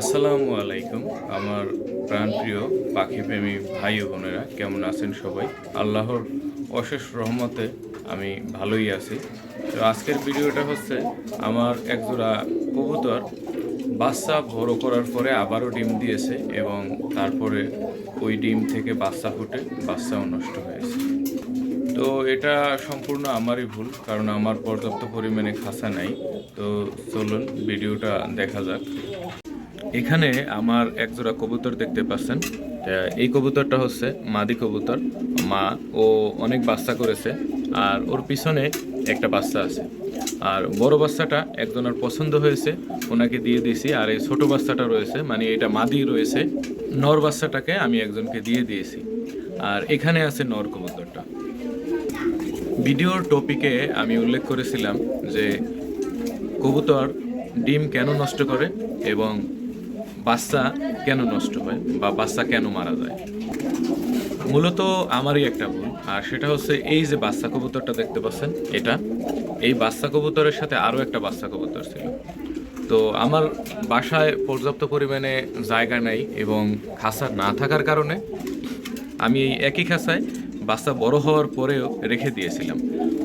আসসালামু আলাইকুম, আমার প্রাণপ্রিয় পাখিপ্রেমী ভাই ও বোনেরা, কেমন আছেন সবাই? আল্লাহর অশেষ রহমতে আমি ভালোই আছি। তো আজকের ভিডিওটা হচ্ছে আমার একজোড়া কবুতর, বাচ্চা বড় করার পরে আবারও ডিম দিয়েছে এবং তারপরে ওই ডিম থেকে বাচ্চা ফুটে বাচ্চাও নষ্ট হয়েছে। তো এটা সম্পূর্ণ আমারই ভুল, কারণ আমার পর্যাপ্ত পরিমাণে খাসা নাই। তো চলুন ভিডিওটা দেখা যাক। এখানে আমার একজোড়া কবুতর দেখতে পাচ্ছেন। এই কবুতরটা হচ্ছে মাদি কবুতর। মা, ও অনেক বাচ্চা করেছে আর ওর পিছনে একটা বাচ্চা আছে। আর বড় বাচ্চাটা একজনের পছন্দ হয়েছে, ওনাকে দিয়ে দিয়েছি। আর এই ছোট বাচ্চাটা রয়েছে মানে এটা মাদি রয়েছে, নর বাচ্চাটাকে আমি একজনকে দিয়ে দিয়েছি। আর এখানে আছে নর কবুতরটা। ভিডিওর টপিকে আমি উল্লেখ করেছিলাম যে কবুতর ডিম কেন নষ্ট করে এবং বাচ্চা কেন নষ্ট হয় বা বাচ্চা কেন মারা যায়? মূলত আমারই একটা ভুল, আর সেটা হচ্ছে এই যে বাচ্চা কবুতরটা দেখতে পাচ্ছেন, এটা, এই বাচ্চা কবুতরের সাথে আরও একটা বাচ্চা কবুতর ছিল। তো আমার বাসায় পর্যাপ্ত পরিমাণে জায়গা নাই এবং খাসা না থাকার কারণে আমি এই একই খাঁচায় বাচ্চা বড় হওয়ার পরেও রেখে দিয়েছিলাম।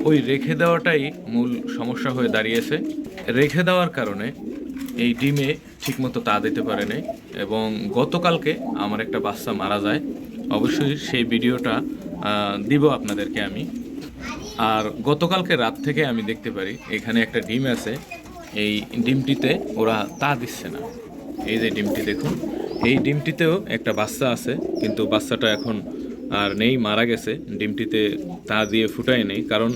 ওই রেখে দেওয়াটাই মূল সমস্যা হয়ে দাঁড়িয়েছে। রেখে দেওয়ার কারণে এই ডিমে ঠিকমতো তা দিতে পারে নাই এবং গতকালকে আমার একটা বাচ্চা মারা যায়, অবশ্যই সেই ভিডিওটা দিব আপনাদেরকে আমি। আর গতকালকে রাত থেকে আমি দেখতে পারি, এখানে একটা ডিম আছে, এই ডিমটিতে ওরা তা দিচ্ছে না। এই যে ডিমটি দেখুন, এই ডিমটিতেও একটা বাচ্চা আছে, কিন্তু বাচ্চাটা এখন আর নেই, মারা গেছে। ডিমটিতে তা দিয়ে ফুটায় নেই, কারণ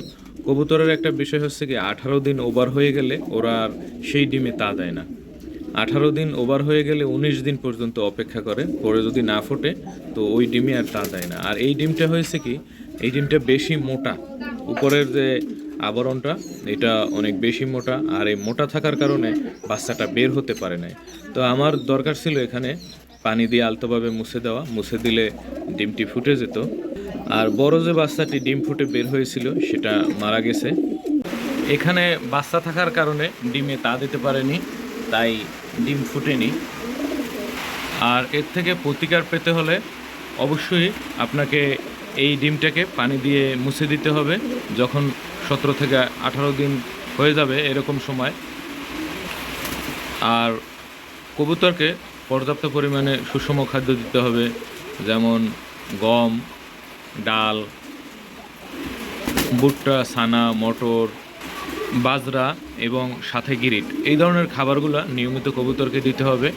কবুতরের একটা বিষয় হচ্ছে কি, আঠারো দিন ওভার হয়ে গেলে ওরা আর সেই ডিমে তা দেয় না। আঠারো দিন ওভার হয়ে গেলে উনিশ দিন পর্যন্ত অপেক্ষা করে, পরে যদি না ফোটে, তো ওই ডিমে আর তা দেয় না। আর এই ডিমটা হয়েছে কি, এই ডিমটা বেশি মোটা। উপরের যে আবরণটা, এটা অনেক বেশি মোটা, আর এই মোটা থাকার কারণে বাচ্চাটা বের হতে পারে নাই। তো আমার দরকার ছিল এখানে পানি দিয়ে আলতোভাবে মুছে দেওয়া। মুছে দিলে ডিমটি ফুটে যেত। আর বড় যে বাচ্চাটি ডিম ফুটে বের হয়েছিল, সেটা মারা গেছে। এখানে বাচ্চা থাকার কারণে ডিমে তা দিতে পারেনি, তাই ডিম ফুটেনি। আর এর থেকে প্রতিকার পেতে হলে অবশ্যই আপনাকে এই ডিমটাকে পানি দিয়ে মুছে দিতে হবে। যখন সতেরো থেকে আঠারো দিন হয়ে যাবে এরকম সময়। আর কবুতরকে পর্যাপ্ত পরিমাণে সুষম খাদ্য দিতে হবে, যেমন গম ডাল, ভুট্টা, ছানা, মটর, বাজরা এবং সাথে গিরিট। এই ধরনের খাবারগুলো নিয়মিত কবুতরকে দিতে হবে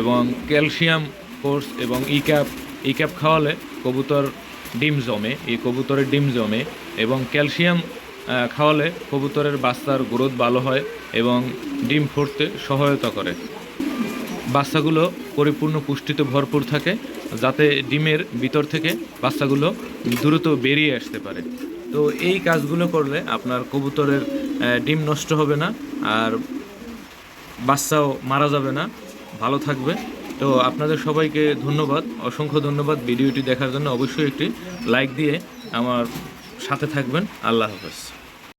এবং ক্যালসিয়াম কোর্স এবং ই ক্যাপ ই ক্যাপ খাওয়ালে কবুতর ডিম জমে, এই কবুতরের ডিম জমে এবং ক্যালসিয়াম খাওয়ালে কবুতরের বাচ্চার গ্রোথ ভালো হয় এবং ডিম ফুটতে সহায়তা করে। বাচ্চাগুলো পরিপূর্ণ পুষ্টিতে ভরপুর থাকে, যাতে ডিমের ভিতর থেকে বাচ্চাগুলো দ্রুত বেরিয়ে আসতে পারে। তো এই কাজগুলো করলে আপনার কবুতরের ডিম নষ্ট হবে না, আর বাচ্চাও মারা যাবে না, ভালো থাকবে। তো আপনাদের সবাইকে ধন্যবাদ, অসংখ্য ধন্যবাদ ভিডিওটি দেখার জন্য। অবশ্যই একটি লাইক দিয়ে আমার সাথে থাকবেন। আল্লাহ হাফেজ।